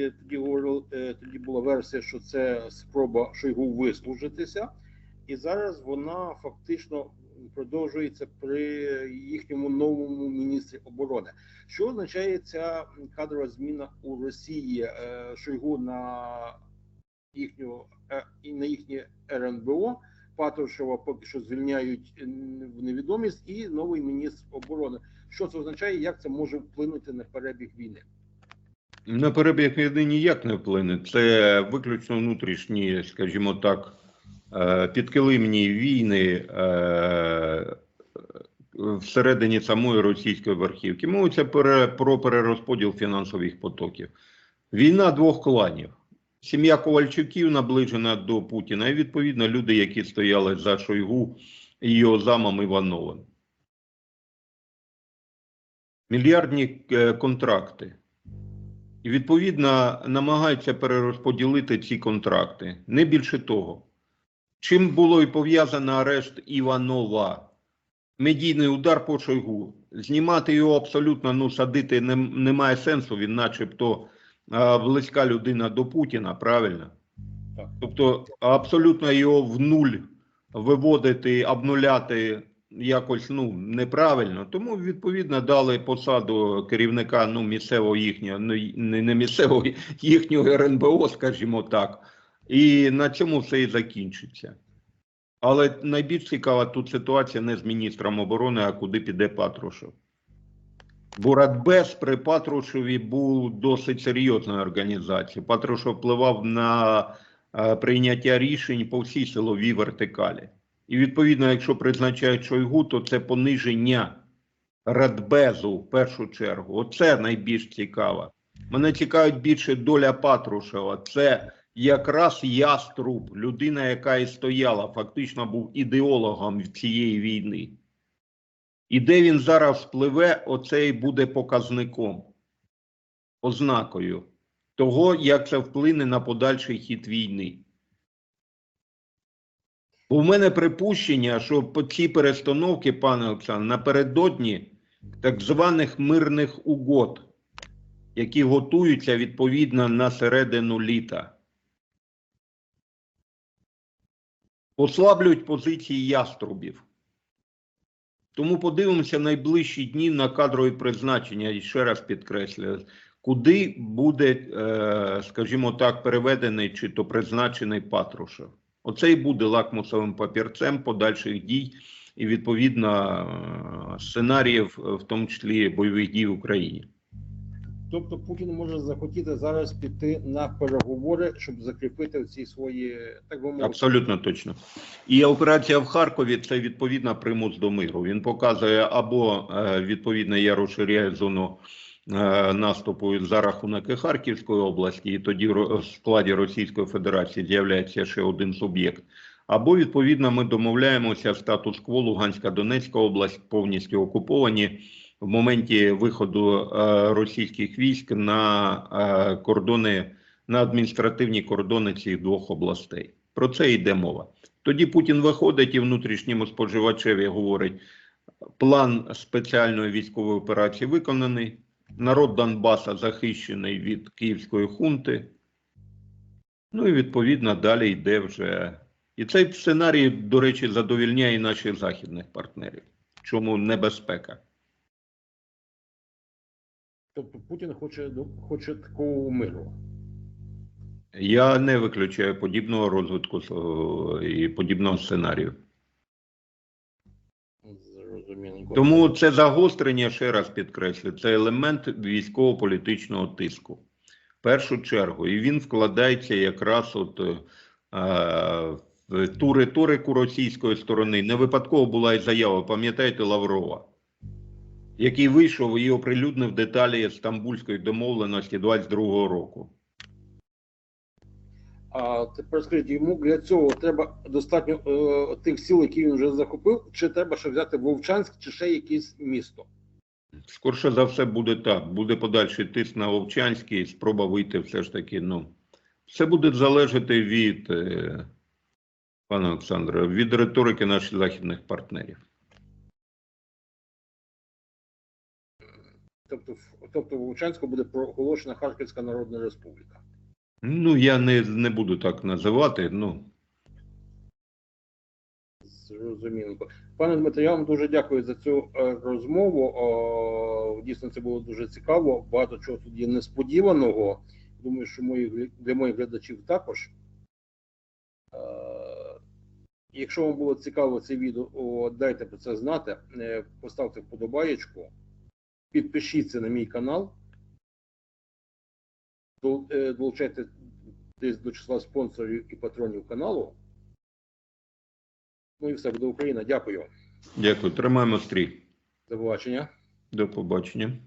І тоді говорили, е, тоді була версія, що це спроба Шойгу вислужитися, і зараз вона фактично продовжується при їхньому новому міністрі оборони. Що означає ця кадрова зміна у Росії е, Шойгу на їхню е, і на їхнє РНБО? Патрушева поки що звільняють в невідомість, і новий міністр оборони. Що це означає? Як це може вплинути на перебіг війни? На перебіг війни ніяк не вплине. Це виключно внутрішні, скажімо так, е, підкилимні війни е, всередині самої російської верхівки. Мовиться про перерозподіл фінансових потоків. Війна двох кланів. Сім'я Ковальчуків наближена до Путіна, і відповідно люди, які стояли за Шойгу і його замом Івановим. Мільярдні е, контракти. І відповідно намагаються перерозподілити ці контракти. Не більше того. Чим було і пов'язано арешт Іванова? Медійний удар по Шойгу. Знімати його абсолютно ну, садити не, немає сенсу. Він, начебто, а, близька людина до Путіна, правильно? Так. Тобто, абсолютно його в нуль виводити, обнуляти якось ну неправильно. Тому відповідно дали посаду керівника ну місцевого їхнього, ну не, не місцевого їхнього РНБО, скажімо так. І на цьому все і закінчиться. Але найбільш цікава тут ситуація не з міністром оборони, а куди піде Патрушев. Бо Радбез при Патрушеві був досить серйозною організацією. Патрушев впливав на е, прийняття рішень по всій силовій вертикалі. І відповідно, якщо призначають Шойгу, то це пониження Радбезу в першу чергу. Оце найбільш цікаво. Мене цікавить більше доля Патрушева. Це якраз яструб, людина, яка і стояла, фактично був ідеологом цієї війни. І де він зараз впливе, оце і буде показником, ознакою того, як це вплине на подальший хід війни. У мене припущення, що по ці перестановки, пане Олександр, напередодні так званих мирних угод, які готуються відповідно на середину літа, послаблюють позиції яструбів. Тому подивимося найближчі дні на кадрові призначення, і ще раз підкреслюю, куди буде, е, скажімо так, переведений чи то призначений Патрушев. Оце і буде лакмусовим папірцем подальших дій і відповідно е, сценаріїв, е, в тому числі бойових дій в Україні. Тобто Путін може захотіти зараз піти на переговори, щоб закріпити ці свої так би мовити. Абсолютно точно. І операція в Харкові це відповідно примус до миру. Він показує або е, відповідно я розширяю зону наступу за рахунок і Харківської області, і тоді в складі Російської Федерації з'являється ще один суб'єкт. Або відповідно ми домовляємося статус-кво Луганська Донецька область повністю окуповані в моменті виходу е, російських військ на е, кордони на адміністративні кордони цих двох областей. Про це йде мова. Тоді Путін виходить і внутрішньому споживачеві говорить: план спеціальної військової операції виконаний, народ Донбаса захищений від київської хунти. Ну і відповідно далі йде вже. І цей сценарій, до речі, задовільняє і наших західних партнерів. Чому небезпека? Тобто Путін хоче хоче такого миру. Я не виключаю подібного розвитку е, і подібного сценарію. Тому це загострення, ще раз підкреслю, це елемент військово-політичного тиску. В першу чергу, і він вкладається якраз от, е, в ту риторику російської сторони. Не випадково була і заява, пам'ятаєте, Лаврова, який вийшов і оприлюднив деталі Стамбульської домовленості 22-го року. А тепер скажіть, йому для цього треба достатньо е, тих сил, які він вже захопив, чи треба ще взяти Вовчанськ, чи ще якесь місто? Скорше за все буде так. Буде подальший тиск на Вовчанський, спроба вийти все ж таки. Ну, все буде залежати від, е, пане Олександре, від риторики наших західних партнерів. тобто, тобто в Лучанську буде проголошена Харківська Народна Республіка. Ну, я не, не буду так називати. Ну, Зрозуміло. Пане Дмитро, я вам дуже дякую за цю е, розмову. Дійсно, це було дуже цікаво. Багато чого тут є несподіваного. Думаю, що мої, для моїх глядачів також. Е, Якщо вам було цікаво це відео, дайте про це знати. Е, Поставте вподобаєчку, підпишіться на мій канал, долучайтесь до числа спонсорів і патронів каналу. Ну і все буде Україна. Дякую. дякую. Тримаємо стрій. До побачення. До побачення.